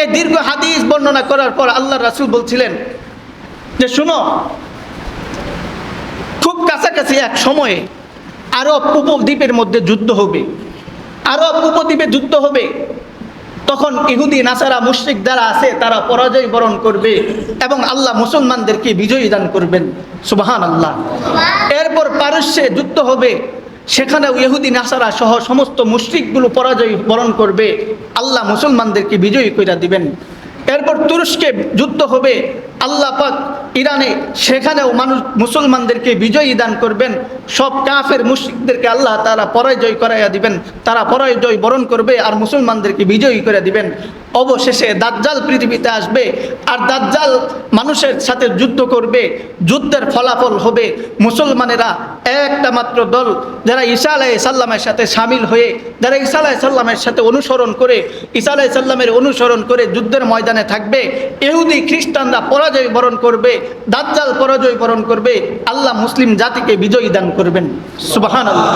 এই দীর্ঘ হাদিস বর্ণনা করার পর আল্লাহ রাসূল বলছিলেন যে শুনো খুব কাছাকাছি এক সময়ে আরব উপদ্বীপের মধ্যে যুদ্ধ হবে। আরব উপদ্বীপে যুদ্ধ হবে। তখন ইহুদি নাসারা মুশরিক যারা আছে তারা পরাজয় বরণ করবে এবং আল্লাহ মুসলমানদেরকে বিজয়ী দান করবেন। সুবাহান আল্লাহ এরপর পারস্যে যুদ্ধ হবে। সেখানেও ইহুদি, নাসারা সহ সমস্ত মুশরিকগুলো পরাজয় বরণ করবে। আল্লাহ মুসলমানদেরকে বিজয়ী কইরা দিবেন। এরপর তুরস্কে যুদ্ধ হবে। আল্লাহ পাক ইরানে সেখানেও মানুষ, মুসলমানদেরকে বিজয়ী দান করবেন। সব কাফের মুশরিকদেরকে আল্লাহ তারা পরাজয় করাইয়া দিবেন। তারা পরাজয় বরণ করবে আর মুসলমানদেরকে বিজয়ী করে দিবেন। অবশেষে দাজ্জাল পৃথিবীতে আসবে আর দাজ্জাল মানুষের সাথে যুদ্ধ করবে। যুদ্ধের ফলাফল হবে মুসলমানেরা একটা মাত্র দল যারা ঈসা আলাহ সাল্লামের সাথে সামিল হয়ে, যারা ঈসা আলাহ সাল্লামের সাথে অনুসরণ করে, ঈসা আলাহ সাল্লামের অনুসরণ করে যুদ্ধের ময়দানে থাকবে এহুদি খ্রিস্টানরা পরাজয় বরণ করবে, দাজ্জাল পরাজয় বরণ করবে, আল্লাহ মুসলিম জাতিকে বিজয়ী দান করবেন। সুবাহান আল্লাহ